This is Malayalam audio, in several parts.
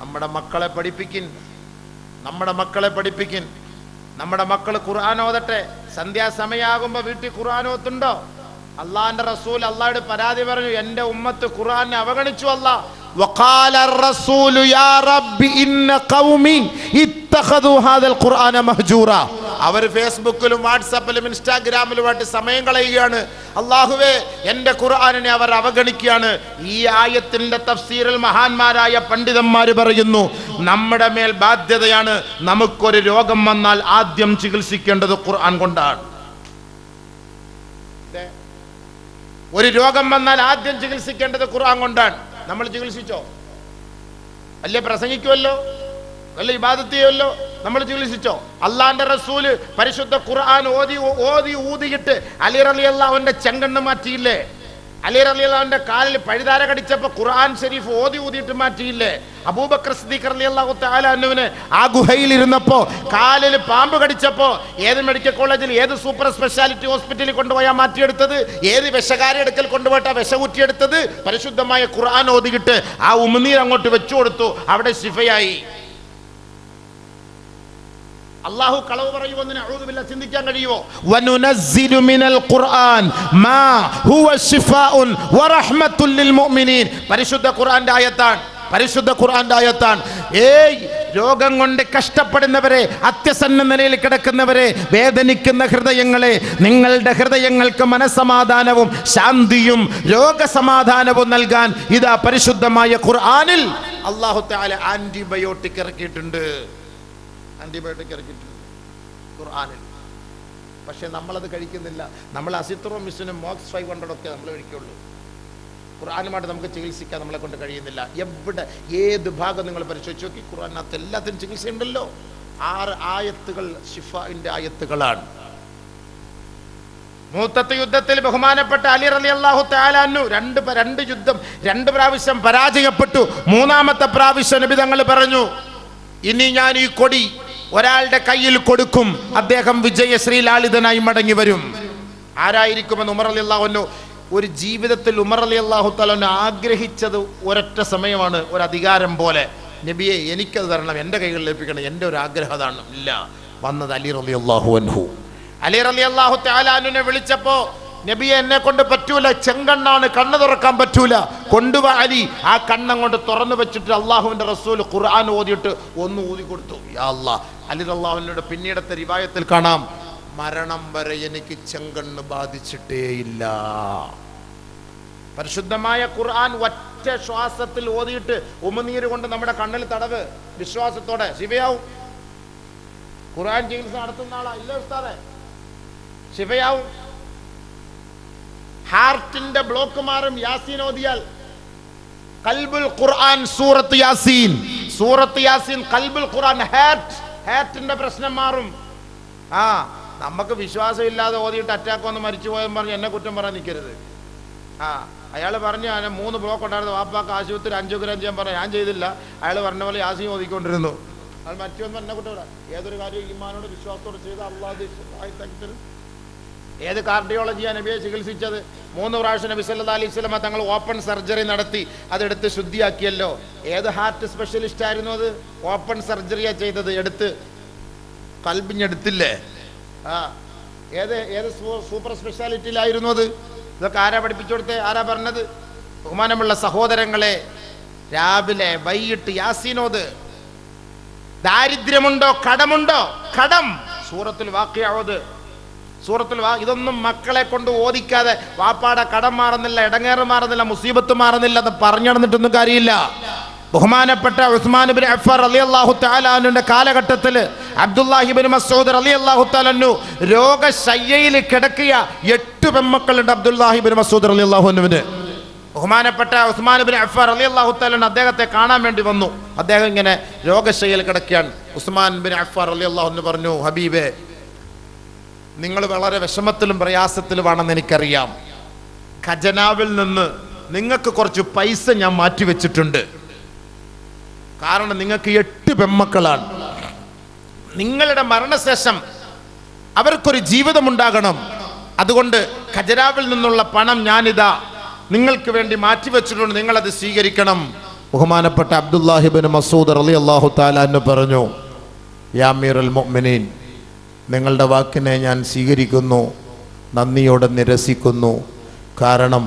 നമ്മുടെ മക്കളെ പഠിപ്പിക്കിൻ നമ്മുടെ മക്കളെ പഠിപ്പിക്കിൻ നമ്മുടെ മക്കൾ ഖുർആൻ ഓതട്ടെ സന്ധ്യാസമയാകുമ്പോ വീട്ടിൽ ഖുർആൻ ഓത്തുണ്ടോ അള്ളാന്റെ റസൂൽ അള്ളാഹോട് പരാതി പറഞ്ഞു എന്റെ ഉമ്മത്ത് ഖുർആനെ അവഗണിച്ചു അല്ലാ وقال الرسول يا رب إن قومي اتخذوا هذا القرآن مهجورا അവർ ഫേസ്ബുക്കിലും വാട്സാപ്പിലും ഇൻസ്റ്റാഗ്രാമിലുമായിട്ട് സമയം കളയുകയാണ്. അള്ളാഹുവേ എന്റെ ഖുർആാനിനെ അവർ അവഗണിക്കുകയാണ്. ഈ ആയത്തിന്റെ തഫ്സീറിൽ മഹാന്മാരായ പണ്ഡിതന്മാർ പറയുന്നു നമ്മുടെ മേൽ ബാധ്യതയാണ് നമുക്കൊരു രോഗം വന്നാൽ ആദ്യം ചികിത്സിക്കേണ്ടത് ഖുർആൻ കൊണ്ടാണ്. ഒരു രോഗം വന്നാൽ ആദ്യം ചികിത്സിക്കേണ്ടത് ഖുർആൻ കൊണ്ടാണ്. നമ്മൾ ചികിത്സിച്ചോ? അല്ലേ പ്രസംഗിക്കുമല്ലോ വല്ല ഇബാദത്ത് ചെയ്യുമല്ലോ നമ്മൾ ചികിത്സിച്ചോ? അള്ളാന്റെ റസൂൽ പരിശുദ്ധ ഖുർആൻ ഓതി ഓതി ഊതിയിട്ട് അലി അള്ളാഹുന്റെ അള്ളാഹുവിന്റെ ചെങ്കണ്ണ് മാറ്റിയില്ലേ? അലി അള്ളാഹുവിന്റെ കാലിൽ പഴുതാര കടിച്ചപ്പോ ഖുർആൻ ഷെരീഫ് ഓതി ഊതിയിട്ട് മാറ്റിയില്ലേ? അബൂബക്കർ സിദ്ദീഖ് അലി അള്ളാഹു താലാനുവിന് ആ ഗുഹയിൽ ഇരുന്നപ്പോ കാലിൽ പാമ്പ് കടിച്ചപ്പോ ഏത് മെഡിക്കൽ കോളേജിൽ ഏത് സൂപ്പർ സ്പെഷ്യാലിറ്റി ഹോസ്പിറ്റലിൽ കൊണ്ടുപോയാൽ മാറ്റിയെടുത്തത്? ഏത് വിഷകാരി എടുക്കൽ കൊണ്ടുപോയിട്ടാ വിഷ കുറ്റിയെടുത്തത് പരിശുദ്ധമായ ഖുർആൻ ഓതിയിട്ട് ആ ഉമിനീർ അങ്ങോട്ട് വെച്ചു കൊടുത്തു അവിടെ ശിഫയായി. അള്ളാഹു കളവ് പറയുമെന്ന് അഊദുബില്ല ചിന്തിക്കാൻ കഴിയുമോ? വനുനസ്സിലു മിനൽ ഖുർആൻ മാ ഹുവ ശിഫാഉൻ വറഹ്മത്തുൽ ലിൽ മുഅ്മിനീൻ. പരിശുദ്ധ ഖുർആന്റെ ആയത്താണ്. പരിശുദ്ധ ഖുർആന്റെ ആയത്താണ്. ഏയ് രോഗം കൊണ്ട് കഷ്ടപ്പെടുന്നവരെ അത്യസന്ന നിലയിൽ കിടക്കുന്നവരെ വേദനിക്കുന്ന ഹൃദയങ്ങളെ നിങ്ങളുടെ ഹൃദയങ്ങൾക്ക് മനസമാധാനവും ശാന്തിയും രോഗസമാധാനവും നൽകാൻ ഇതാ പരിശുദ്ധമായ ഖുർആനിൽ അള്ളാഹു ആന്റിബയോട്ടിക് ഇറക്കിയിട്ടുണ്ട്. ആന്റിബയോട്ടിക് ഇറക്കിയിട്ടുണ്ട് ഖുർആാനിൽ. പക്ഷെ നമ്മളത് കഴിക്കുന്നില്ല. നമ്മൾ അസിത്രോമിസിനും മോക്സ് ഫൈവ് ഹൺഡ്രഡ് ഒക്കെ നമ്മൾ കഴിക്കുള്ളൂ ഖുർആാനുമായിട്ട് നമുക്ക് ചികിത്സിക്കാൻ നമ്മളെ കൊണ്ട് കഴിയുന്നില്ല. എവിടെ ഏത് ഭാഗം നിങ്ങൾ പരിശോധിച്ച് നോക്കി ഖുർആാനകത്ത് എല്ലാത്തിനും ചികിത്സയുണ്ടല്ലോ ആറ് ആയത്തുകൾ ഷിഫാന്റെ ആയത്തുകളാണ്. മൂത്തത്ത് യുദ്ധത്തിൽ ബഹുമാനപ്പെട്ട അലി റലി അള്ളാഹു താലാന്നു രണ്ട് രണ്ട് യുദ്ധം രണ്ട് പ്രാവശ്യം പരാജയപ്പെട്ടു. മൂന്നാമത്തെ പ്രാവശ്യം നബി തങ്ങൾ പറഞ്ഞു ഇനി ഞാൻ ഈ കൊടി ഒരാളുടെ കയ്യിൽ കൊടുക്കും അദ്ദേഹം വിജയശ്രീലാളിതനായി മടങ്ങി വരും. ആരായിരിക്കുമെന്ന് ഉമർ അലി അള്ളാഹുനു ഒരു ജീവിതത്തിൽ ഉമർ അലി അള്ളാഹു തലന് ആഗ്രഹിച്ചത് ഒരൊറ്റ സമയമാണ് ഒരു അധികാരം പോലെ. നബിയെ എനിക്കത് തരണം എന്റെ കൈകളിൽ ലഭിക്കണം എന്റെ ഒരു ആഗ്രഹം അതാണ്. ഇല്ല വന്നത് അലി റലി അള്ളാഹു അൻഹു. അലി റലി അള്ളാഹു താലാനുനെ വിളിച്ചപ്പോ നബിയെ എന്നെ കൊണ്ട് പറ്റൂല ചെങ്കണ്ണാണ് കണ്ണ് തുറക്കാൻ പറ്റൂല. കൊണ്ടുവ അലി. ആ കണ്ണം കൊണ്ട് തുറന്നു വെച്ചിട്ട് അള്ളാഹുവിന്റെ റസൂൽ ഖുർആൻ ഓതിയിട്ട് ഒന്ന് ഊതി കൊടുത്തു. യാ അല്ലാ അലി അള്ളാഹുവിനോട് പിന്നീടത്തെ റിവായത്തിൽ കാണാം. മരണം വരെ എനിക്ക് ചെങ്കണ്ണ് ബാധിച്ചിട്ടേയില്ല. പരിശുദ്ധമായ ഖുർആൻ ഒറ്റ ശ്വാസത്തിൽ ഓതിയിട്ട് ഉമനീര് കൊണ്ട് നമ്മുടെ കണ്ണിൽ തടവ്. വിശ്വാസത്തോടെ ശിവയാവും. ഖുർആൻ ചികിത്സ നടത്തുന്ന ആളാ. ഇല്ല ഉസ്താദെ? ശിവയാവും. ഹാർട്ടിന്റെ ബ്ലോക്ക് മാറും യാസീൻ ഓതിയാൽ. കൽബുൽ ഖുർആൻ സൂറത്ത് യാസീൻ. സൂറത്ത് യാസീൻ കൽബുൽ ഖുർആൻ ഹാർട്ട്. ഹാർട്ടിന്റെ പ്രശ്നം മാറും. ആ നമുക്ക് വിശ്വാസം ഇല്ലാതെ ഓതിയിട്ട് അറ്റാക്ക് വന്ന് മരിച്ചു പോയെന്ന് പറഞ്ഞ് എന്നെ കുറ്റം പറയാൻ നിൽക്കരുത്. ആ അയാൾ പറഞ്ഞു ഞാൻ മൂന്ന് ബ്ലോക്ക് ഉണ്ടായിരുന്നു. വാപ്പാക്ക് ആശുപത്രി അഞ്ചു ഗ്രാം ചെയ്യാൻ പറഞ്ഞു. ഞാൻ ചെയ്തില്ല. അയാൾ പറഞ്ഞ പോലെ യാസീൻ ഓതിക്കൊണ്ടിരുന്നു. അത് വന്ന് എന്നെ കുറ്റം ഏതൊരു കാര്യം ഈമാനോട് വിശ്വാസത്തോട് ചെയ്ത അള്ളാഹ് ഏത് കാർഡിയോളജിയാണ് നബിയെ ചികിത്സിച്ചത്? മൂന്ന് പ്രാവശ്യം നബി സല്ലാ അലൈഹി സ്വലമ തങ്ങൾ ഓപ്പൺ സർജറി നടത്തി അതെടുത്ത് ശുദ്ധിയാക്കിയല്ലോ. ഏത് ഹാർട്ട് സ്പെഷ്യലിസ്റ്റ് ആയിരുന്നു അത്? ഓപ്പൺ സർജറിയാ ചെയ്തത് എടുത്ത്. കൽബിഞ്ഞെടുത്തില്ലേ? ആ. ഏത് ഏത് സൂപ്പർ സ്പെഷ്യാലിറ്റിയിലായിരുന്നു അത്? ഇതൊക്കെ ആരാ പഠിപ്പിച്ചു കൊടുത്തേ ആരാ പറഞ്ഞത്? ബഹുമാനമുള്ള സഹോദരങ്ങളെ രാവിലെ വൈകിട്ട് യാസീനോത്. ദാരിദ്ര്യമുണ്ടോ? കടമുണ്ടോ? കടം. സൂറത്തിൽ വാക്കിയാവത് സൂറത്തിൽ വാ ഇതൊന്നും മക്കളെ കൊണ്ട് ഓദിക്കാതെ വാപ്പാടെ കടം മാറുന്നില്ല ഇടങ്ങേറ് മാറുന്നില്ല മുസീബത്ത് മാറുന്നില്ല എന്ന് പറഞ്ഞു നടന്നിട്ടൊന്നും കാര്യമില്ല. ബഹുമാനപ്പെട്ട ഉസ്മാൻ ബിൻ അഫർ അലി അള്ളാഹു താലാനുന്റെ കാലഘട്ടത്തിൽ അബ്ദുല്ലാഹിബിൻ മസൂദ് അലി അള്ളാഹു താലു രോഗശയ്യയിൽ കിടക്കിയ എട്ട് പെമ്മക്കളുണ്ട് അബ്ദുല്ലാഹിബിൻ മസൂദ് അലി അള്ളാഹുനുവിന് ബഹുമാനപ്പെട്ട ഉസ്മാൻ ബിൻ അഫർ അലി അള്ളാഹു താലു അദ്ദേഹത്തെ കാണാൻ വേണ്ടി വന്നു. അദ്ദേഹം ഇങ്ങനെ രോഗശയ്യയിൽ കിടക്കുകയാണ്. ഉസ്മാൻ ബിൻ അഫർ അലി അള്ളാഹു പറഞ്ഞു ഹബീബേ നിങ്ങൾ വളരെ വിഷമത്തിലും പ്രയാസത്തിലുമാണെന്ന് എനിക്കറിയാം. ഖജനാവിൽ നിന്ന് നിങ്ങൾക്ക് കുറച്ച് പൈസ ഞാൻ മാറ്റി വെച്ചിട്ടുണ്ട് കാരണം നിങ്ങൾക്ക് എട്ട് പെമ്മക്കളാണ്. നിങ്ങളുടെ മരണശേഷം അവർക്കൊരു ജീവിതമുണ്ടാകണം. അതുകൊണ്ട് ഖജരാവിൽ നിന്നുള്ള പണം ഞാനിതാ നിങ്ങൾക്ക് വേണ്ടി മാറ്റി മാറ്റിവെച്ചിട്ടുണ്ട്. നിങ്ങളത് സ്വീകരിക്കണം. ബഹുമാനപ്പെട്ട അബ്ദുല്ലാഹിബിൻ മസൂദ് അലി അള്ളാഹു താലാന്ന് പറഞ്ഞു യാമീർ അൽ മൊമിനീൻ നിങ്ങളുടെ വാക്കിനെ ഞാൻ സ്വീകരിക്കുന്നു നന്ദിയോടെ നിരസിക്കുന്നു. കാരണം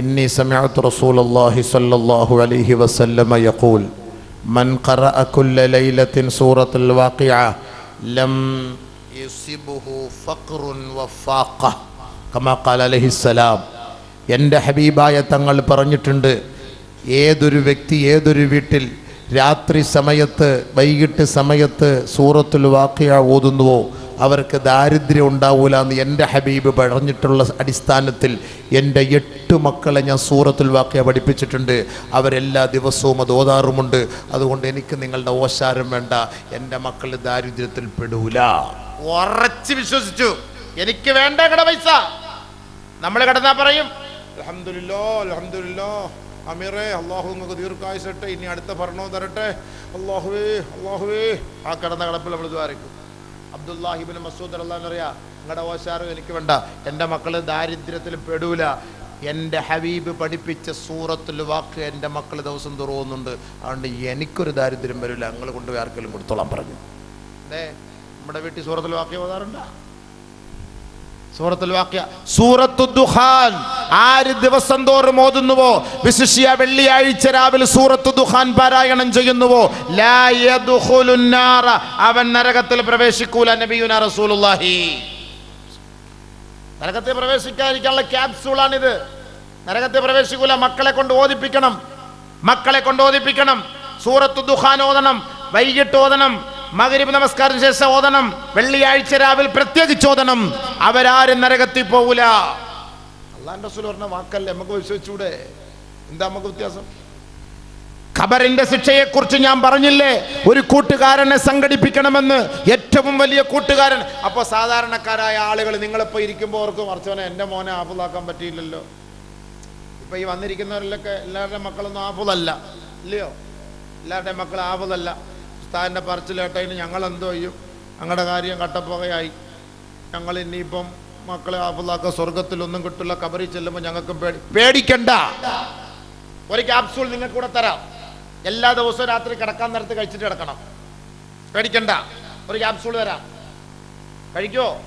ഇന്നി സമയത്ത് റസൂൽ അള്ളാഹി സല്ലാഹു അലഹി വസല്ലമ യഖൂൽ മൻ ഖറഅ കുല്ല ലൈലത്തിൻ സൂറത്തുൽ വാഖിഅ ലം യുസിബുഹു ഫഖ്റുൻ വഫാഖ. കമാ ഖാല അലൈഹിസ്സലാം എന്റെ ഹബീബായ തങ്ങൾ പറഞ്ഞിട്ടുണ്ട് ഏതൊരു വ്യക്തി ഏതൊരു വീട്ടിൽ രാത്രി സമയത്ത് വൈകിട്ട് സമയത്ത് സൂറത്തുൽ വാക്കിയ ഓതുന്നുവോ അവർക്ക് ദാരിദ്ര്യം ഉണ്ടാവൂല എന്ന് എന്റെ ഹബീബ് പറഞ്ഞിട്ടുള്ള അടിസ്ഥാനത്തിൽ എന്റെ എട്ട് മക്കളെ ഞാൻ സൂറത്തുൽ വാക്കിയ പഠിപ്പിച്ചിട്ടുണ്ട്. അവരെല്ലാ ദിവസവും അത് ഓതാറുമുണ്ട്. അതുകൊണ്ട് എനിക്ക് നിങ്ങളുടെ ഓശാരം വേണ്ട. എന്റെ മക്കൾ ദാരിദ്ര്യത്തിൽ പെടൂല. ഉറച്ച് വിശ്വസിച്ചു. എനിക്ക് വേണ്ട കട പൈസ. നമ്മൾ കിടന്നാ പറയും അൽഹംദുലില്ലാ അൽഹംദുലില്ലാ. അമീറേ അള്ളാഹു നിങ്ങൾക്ക് ദീർഘായുസട്ടെ ഇനി അടുത്ത ഭരണവും തരട്ടെ. അള്ളാഹുവേ അള്ളാഹുവേ ആ കിടന്ന കിടപ്പിൽ നമ്മൾ ദ്വാരിക്കും അബ്ദുല്ലാഹിബിൻ മസൂദ് അള്ളഹാൻ അറിയാ നിങ്ങളുടെ ഓശാറും എനിക്ക് വേണ്ട. എന്റെ മക്കൾ ദാരിദ്ര്യത്തിൽ പെടൂല. എന്റെ ഹബീബ് പഠിപ്പിച്ച സൂറത്തിൽ വാക്ക് എന്റെ മക്കൾ ദിവസം തുറവുന്നുണ്ട്. അതുകൊണ്ട് എനിക്കൊരു ദാരിദ്ര്യം വരില്ല. ഞങ്ങൾ കൊണ്ടുപോയി ആർക്കെങ്കിലും കൊടുത്തോളാം പറഞ്ഞു. അതെ നമ്മുടെ വീട്ടിൽ സൂറത്തിൽ വാക്ക് ഓതാറുണ്ടോ? സൂറത്തുൽ വാക്യ. സൂറത്തു ദുഖാൻ. ആര് ദിവസം തോറും ഓതുന്നുവോ? വിശിഷ്യ വെള്ളിയാഴ്ച രാവിലെ സൂറത്തു ദുഖാൻ പാരായണം ചെയ്യുന്നുവോ? അവൻ നരകത്തിൽ പ്രവേശിക്കൂല നബിയുന റസൂലുള്ളാഹി. നരകത്തിൽ പ്രവേശിക്കാതിരിക്കാനുള്ള ക്യാപ്സൂളാണിത് നരകത്തിൽ പ്രവേശിക്കൂല മക്കളെ കൊണ്ട് ഓതിപ്പിക്കണം. മക്കളെ കൊണ്ട് ഓതിപ്പിക്കണം. സൂറത്തു ദുഖാൻ ഓതണം. വൈകിട്ട് ഓതണം. മകരിബ് നമസ്കാരത്തിന് ശേഷം ഓതണം വെള്ളിയാഴ്ച രാവിലെ പ്രത്യേകിച്ച് ഓതണം അവരാരും നരകത്തിൽ പോകൂല അള്ളാന്റെ റസൂൽ പറഞ്ഞ വാക്കല്ലേ? നമുക്ക് വിശ്വസിച്ചൂടെ? എന്താ നമുക്ക് വ്യത്യാസം? ഖബറിന്റെ ശിക്ഷയെ കുറിച്ച് ഞാൻ പറഞ്ഞില്ലേ? ഒരു കൂട്ടുകാരനെ സംഘടിപ്പിക്കണമെന്ന് ഏറ്റവും വലിയ കൂട്ടുകാരൻ. അപ്പോൾ സാധാരണക്കാരായ ആളുകൾ നിങ്ങളിപ്പോ ഇരിക്കുമ്പോൾ ഓർക്കും മറച്ചവനെ എന്റെ മോനെ ആപ്പിളാക്കാൻ പറ്റിയില്ലല്ലോ. ഇപ്പൊ ഈ വന്നിരിക്കുന്നവരിലൊക്കെ എല്ലാവരുടെയും മക്കളൊന്നും ആപ്പിളല്ല ഇല്ലയോ? എല്ലാവരുടെയും മക്കൾ ആപ്പിളല്ല ഉസ്താദിന്റെ പറച്ചിലേട്ടതിന് ഞങ്ങൾ എന്തോ ചെയ്യും? ഞങ്ങളുടെ കാര്യം കട്ടപ്പുകയായി. ഞങ്ങൾ ഇനിയിപ്പം മക്കളെ ആപ്പിളാക്ക സ്വർഗത്തിലൊന്നും കിട്ടില്ല കബറി ചെല്ലുമ്പോൾ ഞങ്ങൾക്ക് പേടി. പേടിക്കണ്ട. ഒരു ക്യാപ്സൂൾ നിങ്ങൾക്ക് കൂടെ തരാം. എല്ലാ ദിവസവും രാത്രി കിടക്കാൻ നേരത്ത് കഴിച്ചിട്ട് കിടക്കണം. പേടിക്കണ്ട. ഒരു ക്യാപ്സൂൾ തരാം. കഴിക്കോ?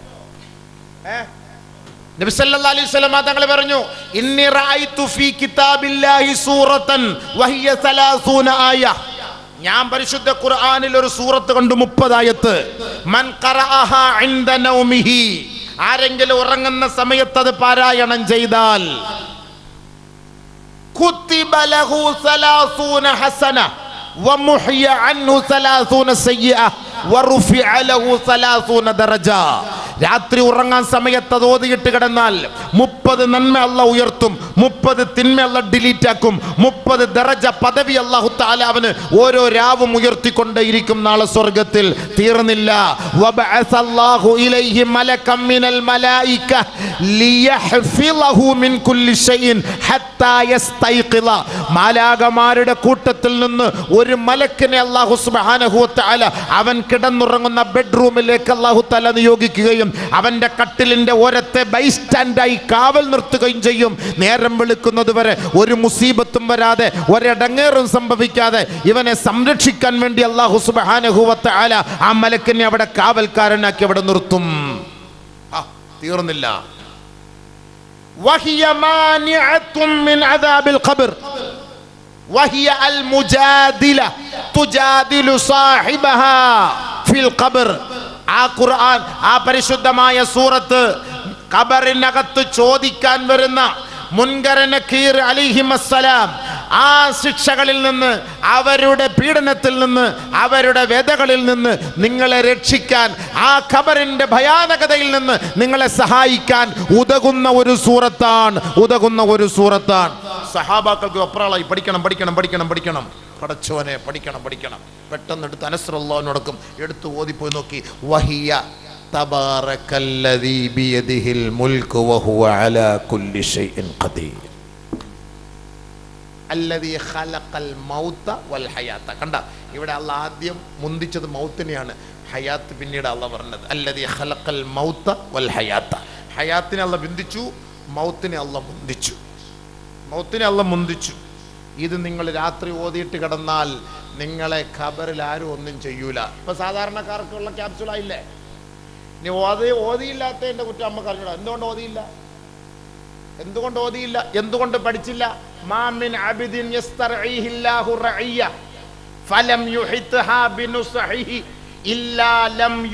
ഏ? നബി സല്ലല്ലാഹു അലൈഹി തങ്ങൾ പറഞ്ഞു ഇന്നി ഫീ കിതാബില്ലാഹി സൂറത്തൻ വഹിയ 30 ആയ. ഞാൻ പരിശുദ്ധ ഖുർആനിൽ ഒരു സൂറത്ത് കണ്ടു മുപ്പതായത്ത്. ആരെങ്കിലും ഉറങ്ങുന്ന സമയത്ത് അത് പാരായണം ചെയ്താൽ. രാത്രി ഉറങ്ങാൻ സമയത്ത് അത് ഓതിയിട്ട് കിടന്നാൽ മുപ്പത് നന്മ അല്ല ഉയർത്തും മുപ്പത് തിന്മ അല്ല ഡിലീറ്റ് ആക്കും മുപ്പത് ദറജ പദവി അല്ലാഹു താലാവിന് ഓരോ രാവും ഉയർത്തിക്കൊണ്ടേയിരിക്കും നാളെ സ്വർഗത്തിൽ തീർന്നില്ല. മാലാകമാരുടെ കൂട്ടത്തിൽ നിന്ന് ഒരു മലക്കിനെ അള്ളാഹു അവൻ കിടന്നുറങ്ങുന്ന ബെഡ്റൂമിലേക്ക് അള്ളാഹു താല നിയോഗിക്കുകയും ചെയ്യും. അവന്റെ കട്ടിലിന്റെ ഓരത്തെ ബൈസ്റ്റാൻഡായി കാവൽ നിർത്തുകയും ചെയ്യും. നേരം വിളിക്കുന്നത് വരെ ഒരു മുസീബത്തും വരാതെ ഒരിടങ്ങേറും സംഭവിക്കാതെ ഇവനെ സംരക്ഷിക്കാൻ വേണ്ടി അള്ളാഹു സുബാനഹുവത്ത് ആല ആ മലക്കിനെ അവിടെ കാവൽക്കാരനാക്കി അവിടെ നിർത്തും. തീർന്നില്ല. ഖബർ. ആ ഖുർആൻ ആ പരിശുദ്ധമായ സൂറത്ത് ഖബറിനകത്ത് ചോദിക്കാൻ വരുന്ന മുൻകര നഖീർ അലിഹിമസ്സലാം ആ ശിക്ഷകളിൽ നിന്ന് അവരുടെ പീഡനത്തിൽ നിന്ന് അവരുടെ വ്യതകളിൽ നിന്ന് നിങ്ങളെ രക്ഷിക്കാൻ ആ ഖബറിന്റെ ഭയാനകതയിൽ നിന്ന് നിങ്ങളെ സഹായിക്കാൻ ഉതകുന്ന ഒരു സൂറത്താണ് ഉതകുന്ന ഒരു സൂറത്താണ്. സഹാബാക്കൾക്ക് ഒപ്പറാളായി പഠിക്കണം പഠിക്കണം പഠിക്കണം പഠിക്കണം. പടച്ചോനെ പഠിക്കണം പഠിക്കണം. പെട്ടെന്ന് എടുത്ത് അനസ്രല്ലാവിനോടക്കും എടുത്ത് ഓതിപ്പോയി നോക്കി. വഹിയ കണ്ട ഇവിടെ അല്ല ആദ്യം മുന്തിച്ചത് മൗത്തിനെയാണ്. ഹയാത്ത് പിന്നീട് അല്ല പറഞ്ഞത്. അല്ലതി ഖലഖൽ മൗത വൽ ഹയാത്ത. ഹയാത്തിനെ അല്ല ബിന്ദിച്ചു മൗത്തിനെ അല്ല മുന്തിച്ചു. മൗത്തിനെ അല്ല മുന്തിച്ചു. ഇത് നിങ്ങൾ രാത്രി ഓതിയിട്ട് കിടന്നാൽ നിങ്ങളെ ഖബറിൽ ആരും ഒന്നും ചെയ്യൂല. ഇപ്പൊ സാധാരണക്കാർക്കുള്ള ക്യാപ്സുളായില്ലേ ഇനി ഓതി ഓതിയില്ലാത്തതിന്റെ കുറ്റം അമ്മ അറിഞ്ഞൂടാ. എന്തുകൊണ്ട് ഓതിയില്ല? എന്തുകൊണ്ട് ഓതിയില്ല? എന്തുകൊണ്ട് പഠിച്ചില്ല? മാമിൻ അബിദിൻ ഫലം ഇല്ലാ ലം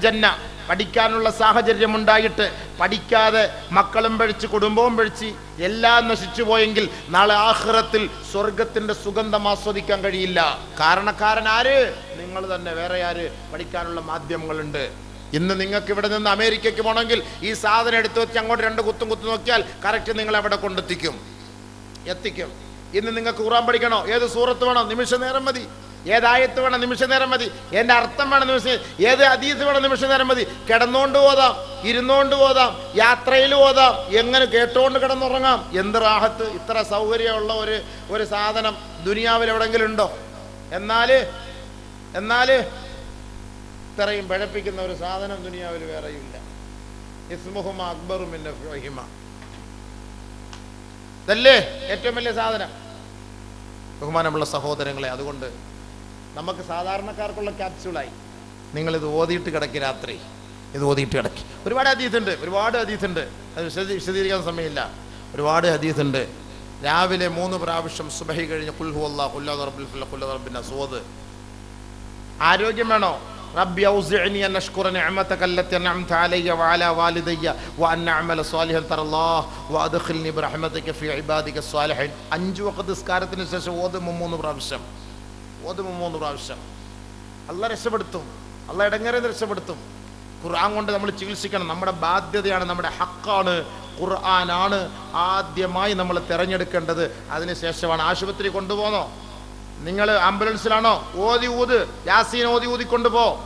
ജന്ന പഠിക്കാനുള്ള സാഹചര്യം ഉണ്ടായിട്ട് പഠിക്കാതെ മക്കളും പഴിച്ച് കുടുംബവും പഴിച്ച് എല്ലാം നശിച്ചു പോയെങ്കിൽ നാളെ ആഹ്റത്തിൽ സ്വർഗത്തിന്റെ സുഗന്ധം ആസ്വദിക്കാൻ കഴിയില്ല. കാരണക്കാരൻ ആര് നിങ്ങൾ തന്നെ. വേറെ ആര്? പഠിക്കാനുള്ള മാധ്യമങ്ങളുണ്ട്. ഇന്ന് നിങ്ങൾക്ക് ഇവിടെ നിന്ന് അമേരിക്കയ്ക്ക് പോകണമെങ്കിൽ ഈ സാധനം എടുത്തു വെച്ച് അങ്ങോട്ട് രണ്ട് കുത്തും കുത്തു നോക്കിയാൽ കറക്റ്റ് നിങ്ങൾ അവിടെ കൊണ്ടെത്തിക്കും. എത്തിക്കും. ഇന്ന് നിങ്ങൾക്ക് ഖുറാൻ പഠിക്കണോ? ഏത് സൂറത്ത് വേണോ? നിമിഷ നേരം മതി. ഏതായത്ത് വേണം നിമിഷ നേരം മതി. എന്റെ അർത്ഥം വേണം നിമിഷ. ഏത് അതീത് വേണം നിമിഷ നേരം മതി. കിടന്നുകൊണ്ട് പോതാം ഇരുന്നുകൊണ്ട് പോതാം യാത്രയിൽ പോതാം എങ്ങനെ കേട്ടുകൊണ്ട് കിടന്നുറങ്ങാം. എന്ത് റാഹത്ത്? ഇത്ര സൗകര്യമുള്ള ഒരു ഒരു സാധനം ദുനിയാവിൽ എവിടെങ്കിലും ഉണ്ടോ? എന്നാൽ എന്നാൽ ഇത്രയും പഴപ്പിക്കുന്ന ഒരു സാധനം ദുനിയാവിൽ വേറെയില്ല. ഇസ്മുഹുമ അക്ബറും ഫഹിമ ഇതല്ലേ ഏറ്റവും വലിയ സാധനം? ബഹുമാനമുള്ള സഹോദരങ്ങളെ അതുകൊണ്ട് നമുക്ക് സാധാരണക്കാർക്കുള്ള ക്യാപ്സ്യൂളായി നിങ്ങൾ ഇത് ഓതിയിട്ട് കിടക്കി രാത്രി. ഇത് ഓതിയിട്ട് കിടക്കി. ഒരുപാട് ഹദീസുണ്ട് ഒരുപാട് അതീതുണ്ട് അത് വിശദീ വിശദീകരിക്കാൻ സമയമില്ല. ഒരുപാട് ഹദീസുണ്ട് രാവിലെ മൂന്ന് പ്രാവശ്യം സുബഹി കഴിഞ്ഞ് കുൽഹു അല്ലാ കുല്ലാ റബ്ബിൽ ഫുല്ല കുല്ലാ റബ്ബിന്റെ സോത് ആരോഗ്യം വേണോ? അഷ്കുറ നിഅമതക അല്ലത്തി അൻഅംത അലയ്യ വഅലാ വാലിദയ്യ വഅൻ അഅമല സ്വാലിഹൻ തറല്ലാഹ് വഅദ്ഖിൽനി ബിറഹ്മതിക ഫീ ഇബാദിക സ്വാലിഹിൻ. അഞ്ച് വഖത്ത് നിസ്കാരത്തിന് ശേഷം ഓതും മൂന്ന് പ്രാവശ്യം. ഓതും മൂന്ന് പ്രാവശ്യം. അല്ല രക്ഷപ്പെടുത്തും. അല്ല ഇടങ്ങേറെ രക്ഷപ്പെടുത്തും. ഖുർആൻ കൊണ്ട് നമ്മൾ ചികിത്സിക്കണം. നമ്മുടെ ബാധ്യതയാണ് നമ്മുടെ ഹക്കാണ് ഖുർആനാണ് ആദ്യമായി നമ്മൾ തിരഞ്ഞെടുക്കേണ്ടത്. അതിനുശേഷമാണ് ആശുപത്രി കൊണ്ടുപോകുന്നോ? നിങ്ങൾ ആംബുലൻസിലാണോ? ഓതി ഊത്. യാസീൻ ഓതി ഊതി കൊണ്ടുപോ.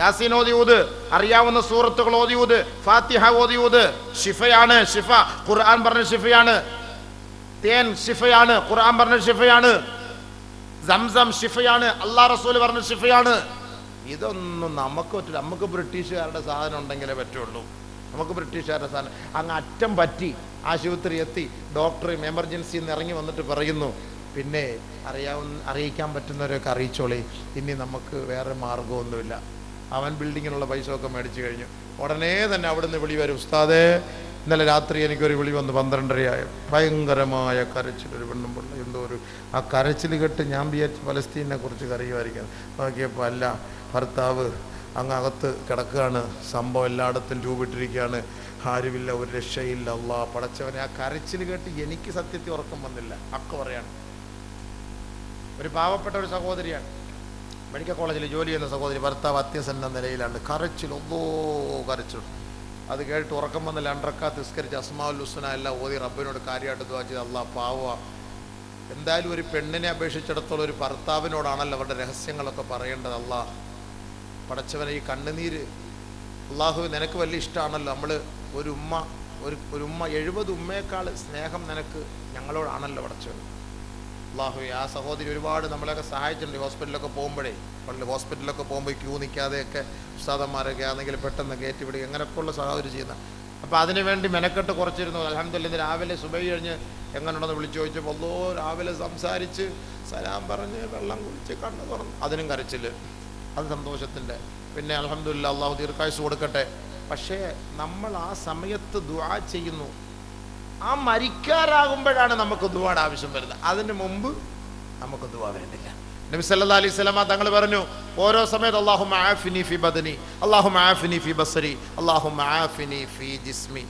യാസീൻ ഓതി ഊത്. അറിയാവുന്ന സൂറത്തുകൾ ഓതി ഊത്. ഫാത്തിഹ ഓതി ഊത്. ഷിഫയാണ് ഷിഫ ഖുർആൻ പറഞ്ഞ ഷിഫയാണ് തേൻ ഷിഫയാണ് ഖുർആൻ പറഞ്ഞ ഷിഫയാണ് സംസം ഷിഫയാണ് അള്ളാ റസൂൽ പറഞ്ഞ ഷിഫയാണ് ഇതൊന്നും നമുക്ക് പറ്റില്ല നമുക്ക് ബ്രിട്ടീഷുകാരുടെ സാധനം ഉണ്ടെങ്കിലേ പറ്റുള്ളൂ. നമുക്ക് ബ്രിട്ടീഷുകാരുടെ സാധനം. അങ്ങ് അറ്റം പറ്റി ആശുപത്രി എത്തി. ഡോക്ടറും എമർജൻസിയിൽ നിന്ന് ഇറങ്ങി വന്നിട്ട് പറയുന്നു. പിന്നെ അറിയാവുന്ന അറിയിക്കാൻ പറ്റുന്നവരൊക്കെ അറിയിച്ചോളി. ഇനി നമുക്ക് വേറെ മാർഗമൊന്നുമില്ല അവൻ ബിൽഡിങ്ങിനുള്ള പൈസ ഒക്കെ മേടിച്ചു കഴിഞ്ഞു. ഉടനെ തന്നെ അവിടുന്ന് വിളി വരും. ഉസ്താദേ ഇന്നലെ രാത്രി എനിക്കൊരു വിളി വന്ന് പന്ത്രണ്ടരയായ ഭയങ്കരമായ കരച്ചിൽ ഒരു പെണ്ണും പിള്ള എന്തോ ഒരു ആ കരച്ചിൽ കെട്ട് ഞാൻ വിചാരിച്ച് പലസ്തീനെ കുറിച്ച് കറിയുമായിരിക്കും നോക്കിയപ്പോൾ അല്ല ഭർത്താവ് അങ്ങ് അകത്ത് കിടക്കുകയാണ്. സംഭവം എല്ലായിടത്തും രൂപിട്ടിരിക്കുകയാണ്. ആരുമില്ല ഒരു രക്ഷയില്ല. അള്ളാ പടച്ചവനെ ആ കരച്ചിൽ കേട്ട് എനിക്ക് സത്യത്തിൽ ഉറക്കം വന്നില്ല. അക്ക പറയാണ്. ഒരു പാവപ്പെട്ട ഒരു സഹോദരിയാണ്. മെഡിക്കൽ കോളേജിൽ ജോലി ചെയ്യുന്ന സഹോദരി ഭർത്താവ് അത്യസന്ന നിലയിലാണ്. കരച്ചിൽ ഒന്നോ കരച്ചിൽ അത് കേട്ട് ഉറക്കം വന്ന അണ്ടറക്കാത്ത് തിസ്കരിച്ച് അസ്മാഉൽ ഹുസ്ന എല്ലാം ഓതി റബ്ബിനോട് കാര്യമായിട്ട് ദ്വാ ചെയ്ത് അള്ളാ പാവ. എന്തായാലും ഒരു പെണ്ണിനെ അപേക്ഷിച്ചിടത്തോളം ഒരു ഭർത്താവിനോടാണല്ലോ അവരുടെ രഹസ്യങ്ങളൊക്കെ പറയേണ്ടത് അള്ളാ. പടച്ചവനെ ഈ കണ്ണുനീര് അള്ളാഹു നിനക്ക് വലിയ ഇഷ്ടമാണല്ലോ നമ്മൾ ഒരു ഉമ്മ ഒരു ഒരു ഉമ്മ എഴുപത് ഉമ്മയേക്കാൾ സ്നേഹം നിനക്ക് ഞങ്ങളോടാണല്ലോ പടച്ചവൻ അള്ളാഹു ആ സഹോദരി ഒരുപാട് നമ്മളെയൊക്കെ സഹായിച്ചിട്ടുണ്ട്. ഹോസ്പിറ്റലിലൊക്കെ പോകുമ്പോഴേ പള്ളി ഹോസ്പിറ്റലിലൊക്കെ പോകുമ്പോൾ ക്യൂ നിൽക്കാതെയൊക്കെ ഉസ്താദന്മാരൊക്കെ ആണെങ്കിൽ പെട്ടെന്ന് കയറ്റി പിടിക്കുക അങ്ങനെയൊക്കെയുള്ള സഹോദരി ചെയ്യുന്ന. അപ്പോൾ അതിനുവേണ്ടി മെനക്കെട്ട് കുറച്ചിരുന്നു. ഇന്ന് രാവിലെ സുബൈ കഴിഞ്ഞ് എങ്ങനെയുണ്ടെന്ന് വിളിച്ചു ചോദിച്ചപ്പോൾ അല്ലോ രാവിലെ സംസാരിച്ച് സലാം പറഞ്ഞ് വെള്ളം കുളിച്ച് കണ്ണു തുറന്നു അതിനും കരച്ചിൽ. അത് സന്തോഷത്തിന്റെ. പിന്നെ അലഹമില്ല അള്ളാഹു ദീർഘായുസ് കൊടുക്കട്ടെ. പക്ഷേ നമ്മൾ ആ സമയത്ത് ദുആ ചെയ്യുന്നു. ആ മരിക്കാറാകുമ്പോഴാണ് നമുക്ക് ദുവാട് ആവശ്യം വരുന്നത്. അതിന് മുമ്പ് നമുക്ക് ദുവാ വേണ്ടില്ല നബി സല്ലാ അലൈഹി സ്വലാമ തങ്ങൾ പറഞ്ഞു ഓരോ സമയത്ത് അള്ളാഹു മാഫിനി ഫി ബദനി അള്ളാഹു മാഫിനി ഫി ബസരി അള്ളാഹു മാഫിനി ഫി ജിസ്മി.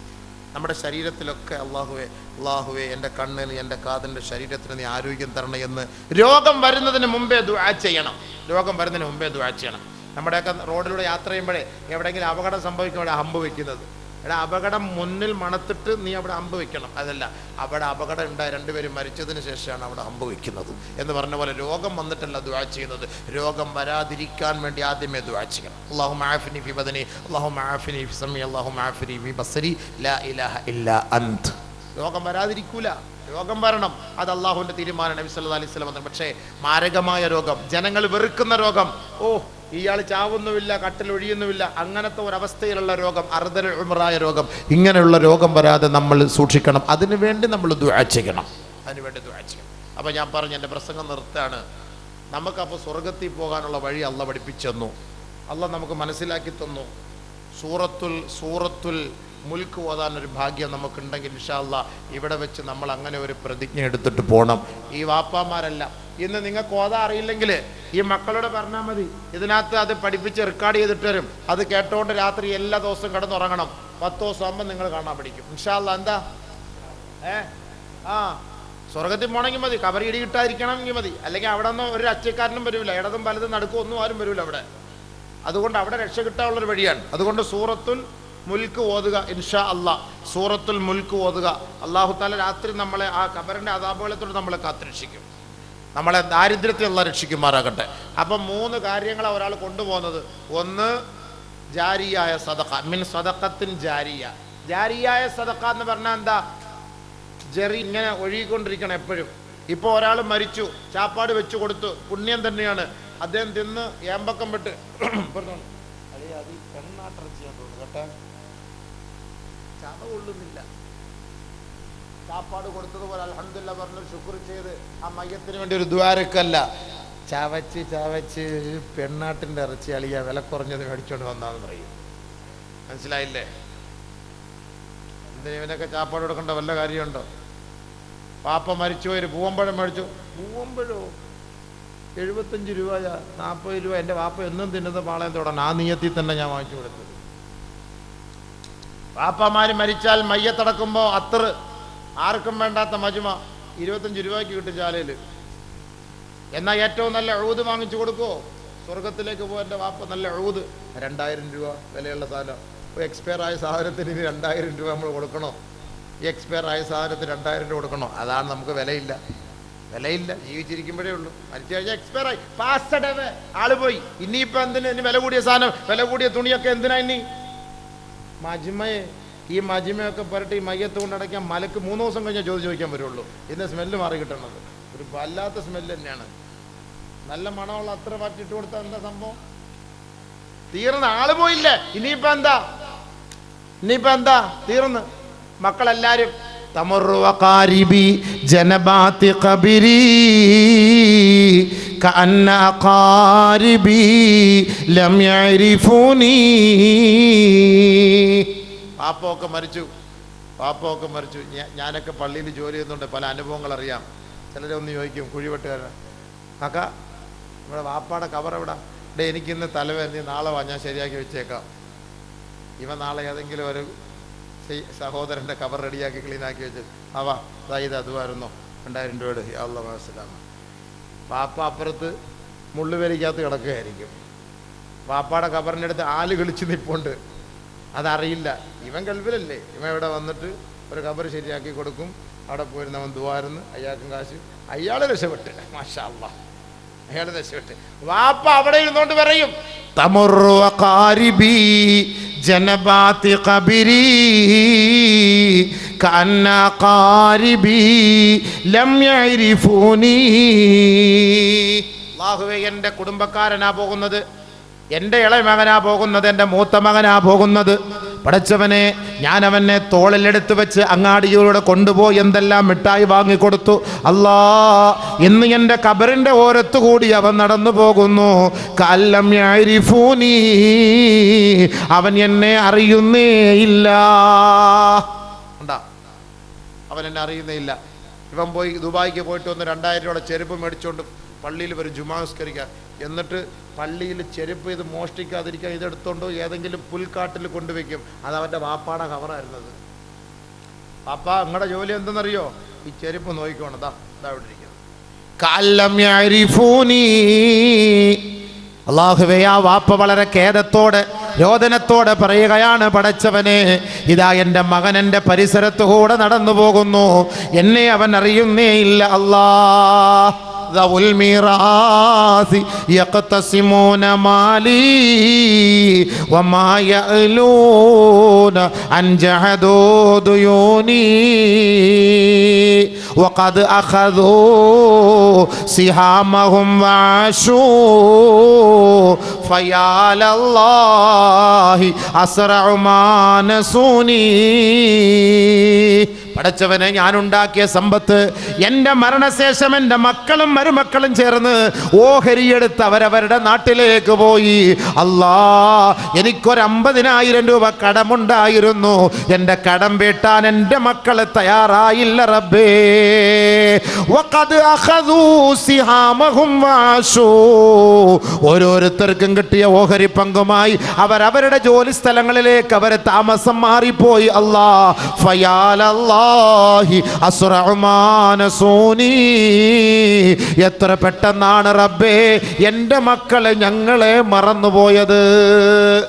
നമ്മുടെ ശരീരത്തിലൊക്കെ അള്ളാഹുവെ അള്ളാഹുവെ എന്റെ കണ്ണിന് എന്റെ കാതിന്റെ ശരീരത്തിന് നീ ആരോഗ്യം തരണം എന്ന് രോഗം വരുന്നതിന് മുമ്പേ ദുആ ചെയ്യണം. രോഗം വരുന്നതിന് മുമ്പേ ദുആ ചെയ്യണം. നമ്മുടെയൊക്കെ റോഡിലൂടെ യാത്ര ചെയ്യുമ്പോഴേ എവിടെയെങ്കിലും അപകടം സംഭവിക്കുമ്പോഴേ അമ്പ് വെക്കുന്നത്. എടാ അപകടം മുന്നിൽ മണത്തിട്ട് നീ അവിടെ അമ്പ് വെക്കണം. അതല്ല അവിടെ അപകടം ഉണ്ടായി രണ്ടുപേരും മരിച്ചതിന് ശേഷമാണ് അവിടെ അമ്പ് വെക്കുന്നത് എന്ന് പറഞ്ഞ പോലെ രോഗം വന്നിട്ടല്ല ദുആ ചെയ്യുന്നത്. രോഗം വരാതിരിക്കാൻ വേണ്ടി ആദ്യമേ ദുആ ചെയ്യണം. അള്ളാഹു മാഫിനി ഫി ബദനി അള്ളാഹു മാഫിനി ഫി സമി അള്ളാഹു മാഫിനി ഫി ബസരി ലാ ഇലാഹ ഇല്ല അന്ത്. രോഗം വരാതിരിക്കൂല. രോഗം വരണം. അത് അള്ളാഹുവിന്റെ തീരുമാനം നബി സല്ലല്ലാഹി അലൈഹി പറഞ്ഞു. പക്ഷേ മാരകമായ രോഗം ജനങ്ങൾ വെറുക്കുന്ന രോഗം ഓ ഇയാൾ ചാവുന്നുമില്ല കട്ടിലൊഴിയുന്നുമില്ല. അങ്ങനത്തെ ഒരവസ്ഥയിലുള്ള രോഗം അർദ്ധ ഉമറായ രോഗം. ഇങ്ങനെയുള്ള രോഗം വരാതെ നമ്മൾ സൂക്ഷിക്കണം. അതിനുവേണ്ടി നമ്മൾ ദുആ ചെയ്യണം. അതിനു വേണ്ടി ദുആ ചെയ്യണം. അപ്പം ഞാൻ പറഞ്ഞു എന്റെ പ്രസംഗം നിർത്താണ് നമുക്കപ്പോൾ സ്വർഗത്തിൽ പോകാനുള്ള വഴി അല്ല പഠിപ്പിച്ചെന്നു അല്ല നമുക്ക് മനസ്സിലാക്കി തന്നു. സൂറത്തുൽ സൂറത്തുൽ മുൽക്ക് ഓതാൻ ഒരു ഭാഗ്യം നമുക്കുണ്ടെങ്കിൽ ഇൻഷാല്ല ഇവിടെ വെച്ച് നമ്മൾ അങ്ങനെ ഒരു പ്രതിജ്ഞ എടുത്തിട്ട് പോകണം ഈ വാപ്പാമാരല്ല. ഇന്ന് നിങ്ങൾക്ക് ഓതാ അറിയില്ലെങ്കിൽ ഈ മക്കളോട് പറഞ്ഞാൽ മതി. ഇതിനകത്ത് അത് പഠിപ്പിച്ച് റെക്കോർഡ് ചെയ്തിട്ട് വരും അത് കേട്ടോണ്ട് രാത്രി എല്ലാ ദിവസവും കിടന്നുറങ്ങണം പത്ത് ദിവസം ആകുമ്പോൾ നിങ്ങൾ കാണാൻ പഠിക്കും. ഇൻഷാല്ല എന്താ? ഏ? ആ. സ്വർഗത്തിൽ പോകണമെങ്കിൽ മതി. കബറി ഇടി കിട്ടാതിരിക്കണമെങ്കിൽ മതി. അല്ലെങ്കിൽ അവിടെ നിന്ന് ഒരു അച്ചക്കാരനും വരില്ല ഇടതും വലതും നടക്കും ഒന്നും ആരും വരില്ല അവിടെ. അതുകൊണ്ട് അവിടെ രക്ഷ കിട്ടാനുള്ളൊരു വഴിയാണ്. അതുകൊണ്ട് സൂറത്തുൽ മുൽക്ക് ഓതുക ഇൻഷാ അല്ലാ. സൂറത്തുൽ മുൽക്ക് ഓതുക. അള്ളാഹു താല രാത്രി നമ്മളെ ആ കബറിന്റെ അതാപകലത്തോട് നമ്മളെ കാത്തുരക്ഷിക്കും. നമ്മളെ ദാരിദ്ര്യത്തെ അല്ല രക്ഷിക്കുമാറാകട്ടെ. അപ്പം മൂന്ന് കാര്യങ്ങളാണ് ഒരാൾ കൊണ്ടുപോകുന്നത്. ഒന്ന് ജാരിയായ സദഖ. മിൻ സദക്കത്തിൻ ജാരിയ. ജാരിയായ സദഖ എന്ന് പറഞ്ഞാൽ എന്താ? ജെറി ഇങ്ങനെ ഒഴുകിക്കൊണ്ടിരിക്കണം എപ്പോഴും. ഇപ്പോൾ ഒരാൾ മരിച്ചു ചാപ്പാട് വെച്ചു കൊടുത്തു പുണ്യം തന്നെയാണ്. അദ്ദേഹം തിന്ന് ഏമ്പക്കം വിട്ട് പറഞ്ഞോളൂ. അത് ഈ പെണ്ണാട്ടിറച്ചിയാന്ന് തോന്നുന്നു. കേട്ടെ? ചത കൊള്ളുന്നില്ല. ചാപ്പാട് കൊടുത്തതുപോലെ അലഹമില്ല പറഞ്ഞു ശുക്ർ ചെയ്ത് ആ മയ്യത്തിന് വേണ്ടി ഒരു ദ്വാരക്കല്ല. ചവച്ച് ചവച്ച് പെണ്ണാട്ടിന്റെ ഇറച്ചി അളിയ വില കുറഞ്ഞത് മേടിച്ചോണ്ട് വന്നാന്ന് പറയും. മനസ്സിലായില്ലേ? എന്തിനാ ഇവനൊക്കെ ചാപ്പാട് കൊടുക്കേണ്ട വല്ല കാര്യമുണ്ടോ? പാപ്പ മരിച്ചു ഒരു പൂവമ്പഴം മേടിച്ചു. പൂവമ്പഴോ എഴുപത്തഞ്ച് രൂപ നാൽപ്പത് രൂപ എന്റെ വാപ്പ എന്നും തിന്നുന്ന പാളയം തൊടണം ആ നീയത്തിൽ തന്നെ ഞാൻ വാങ്ങിച്ചു കൊടുത്തത് വാപ്പമാർ മരിച്ചാൽ മയ്യത്തടക്കുമ്പോൾ അത്ര ആർക്കും വേണ്ടാത്ത മജുമ ഇരുപത്തഞ്ച് രൂപയ്ക്ക് കിട്ടും ചാലയിൽ എന്നാൽ ഏറ്റവും നല്ല എഴുത് വാങ്ങിച്ചു കൊടുക്കുമോ സ്വർഗത്തിലേക്ക് പോകാൻ എന്റെ വാപ്പ നല്ല എഴുത് രണ്ടായിരം രൂപ വിലയുള്ള സാധനം. ഇപ്പോൾ എക്സ്പയർ ആയ സാധനത്തിന് ഇനി രണ്ടായിരം രൂപ നമ്മൾ കൊടുക്കണോ? ഈ എക്സ്പയർ ആയ സാധനത്തിന് രണ്ടായിരം രൂപ കൊടുക്കണോ? അതാണ് നമുക്ക് വിലയില്ല. വിലയില്ല. ജീവിച്ചിരിക്കുമ്പോഴേ ഉള്ളൂ. മരിച്ചു കഴിഞ്ഞാൽ എക്സ്പയർ ആയി. പാസ്സഡവ് ആൾ പോയി. ഇനിയിപ്പോൾ എന്തിനു? ഇനി വില കൂടിയ സാധനം വില കൂടിയ തുണിയൊക്കെ എന്തിനാ ഇനി? മജിമയെ ഈ മജിമയൊക്കെ പുരട്ടി ഈ മയ്യത്ത് കൊണ്ടടയ്ക്കാൻ മലക്ക് മൂന്ന് ദിവസം കഴിഞ്ഞാൽ ചോദിച്ചു ചോദിക്കാൻ വരുള്ളൂ. ഇതിന്റെ സ്മെല്ല് മാറി കിട്ടണത്. ഒരു വല്ലാത്ത സ്മെല്ല് തന്നെയാണ്. നല്ല മണമുള്ള അത്ര പറ്റിട്ട് കൊടുത്താൽ എന്താ സംഭവം? തീർന്ന. ആൾ പോയില്ലേ? ഇനിയിപ്പോ എന്താ? ഇനിയിപ്പോ എന്താ? തീർന്ന്. മക്കളെല്ലാരും തമറു വഖാരിബി ജനബാത്തി ഖബരി كأن أقاربي لم يعرفوني പാപ്പമൊക്കെ മരിച്ചു പാപ്പമൊക്കെ മരിച്ചു ഞാ- ഞാനൊക്കെ പള്ളിയിൽ ജോലി ചെയ്യുന്നുണ്ട് പല അനുഭവങ്ങൾ അറിയാം ചിലരെ ഒന്ന് ചോദിക്കും കുഴിവെട്ടുകാരൻ കാക്ക നമ്മുടെ വാപ്പാടെ കവർ എവിടാ ഡേ എനിക്കിന്ന് തലവേദന നീ നാളെ വാ ഞാൻ ശരിയാക്കി വെച്ചേക്കാം ഇവ നാളെ ഏതെങ്കിലും ഒരു സി- സഹോദരന്റെ കവർ റെഡിയാക്കി ക്ലീനാക്കി വെച്ച് ആവാ അതായത് അതുമായിരുന്നോ രണ്ടായിരം രൂപയുടെ അള്ള മനസ്സിലാണ് വാപ്പ അപ്പുറത്ത് മുള്ളുവലിക്കകത്ത് കിടക്കുകയായിരിക്കും. വാപ്പാടെ കബറിന്റെ അടുത്ത് ആൽ കളിച്ച് നിപ്പുണ്ട്. അതറിയില്ല. ഇവൻ കൽവിലല്ലേ ഇവൻ ഇവിടെ വന്നിട്ട് ഒരു കബർ ശരിയാക്കി കൊടുക്കും. അവിടെ പോയിരുന്നവൻ അവൻ ദുവാരുന്ന് അയാൾക്കും കാശ്. അയാൾ രക്ഷപ്പെട്ട്. മാഷാ അയാൾ രക്ഷപ്പെട്ട്. വാപ്പ അവിടെ ഇരുന്നോണ്ട് പറയും ജനബാത്തി ഖബരി كأن ഖാരിബി ലം يعرفوني അല്ലാഹുവേ എന്റെ കുടുംബക്കാരനാ പോകുന്നത് എന്റെ ഇളയ മകനാ പോകുന്നത് എന്റെ മൂത്ത മകനാ പോകുന്നത്. പടച്ചവനെ ഞാൻ അവനെ തോളിലെടുത്ത് വെച്ച് അങ്ങാടിയിലൂടെ കൊണ്ടുപോയി എന്തെല്ലാം മിഠായി വാങ്ങിക്കൊടുത്തു. അല്ലാ ഇന്ന് എന്റെ കബറിന്റെ ഓരത്തു കൂടി അവൻ നടന്നു പോകുന്നു. കല്ലം. അവൻ എന്നെ അറിയുന്നേ ഇല്ല. അവൻ എന്നെ അറിയുന്നേ ഇല്ല. ഇവൻ പോയി ദുബായിക്ക് പോയിട്ട് വന്ന് രണ്ടായിരം രൂപയുടെ ചെരുപ്പ് മേടിച്ചുകൊണ്ട് പള്ളിയിൽ വരും ജുമാസ്കരിക്കാൻ എന്നിട്ട് പള്ളിയിൽ ചെരുപ്പ് ഇത് മോഷ്ടിക്കാതിരിക്കാൻ ഇതെടുത്തോണ്ട് ഏതെങ്കിലും പുൽക്കാട്ടിൽ കൊണ്ടുവയ്ക്കും. അത് അവന്റെ വാപ്പാടെ കവറായിരുന്നത് പാപ്പ നിങ്ങളുടെ ജോലി എന്തെന്നറിയോ? ഈ ചെരുപ്പ് നോക്കിക്കോണം. ദാ ഇതാ ഇവിടെ. അള്ളാഹുവേ ആ വാപ്പ വളരെ ഖേദത്തോടെ രോദനത്തോടെ പറയുകയാണ് പടച്ചവനെ ഇതാ എന്റെ മകൻ എന്റെ പരിസരത്തു കൂടെ നടന്നു പോകുന്നു എന്നെ അവൻ അറിയുന്നേ ഇല്ല അല്ലാ ذوو الميراث يقتسمون مالي وما يألون أن جحدوا ديوني وقد أخذوا سهامهم وعاشوا فيا لله أسرع ما نسوني പടച്ചവനെ ഞാൻ ഉണ്ടാക്കിയ സമ്പത്ത് എൻ്റെ മരണശേഷം എൻ്റെ മക്കളും മരുമക്കളും ചേർന്ന് ഓഹരിയെടുത്ത് അവരവരുടെ നാട്ടിലേക്ക് പോയി. അല്ലാ എനിക്കൊരമ്പതിനായിരം രൂപ കടമുണ്ടായിരുന്നു. എന്റെ കടം വീട്ടാൻ എന്റെ മക്കൾ തയ്യാറായില്ല റബ്ബേ. ഓരോരുത്തർക്കും കിട്ടിയ ഓഹരി പങ്കുമായി അവരവരുടെ ജോലി സ്ഥലങ്ങളിലേക്ക് അവർ താമസം മാറിപ്പോയി. അല്ലാ എത്ര പെട്ടെന്നാണ് റബ്ബേ എന്റെ മക്കളെ ഞങ്ങളെ മറന്നുപോയത്.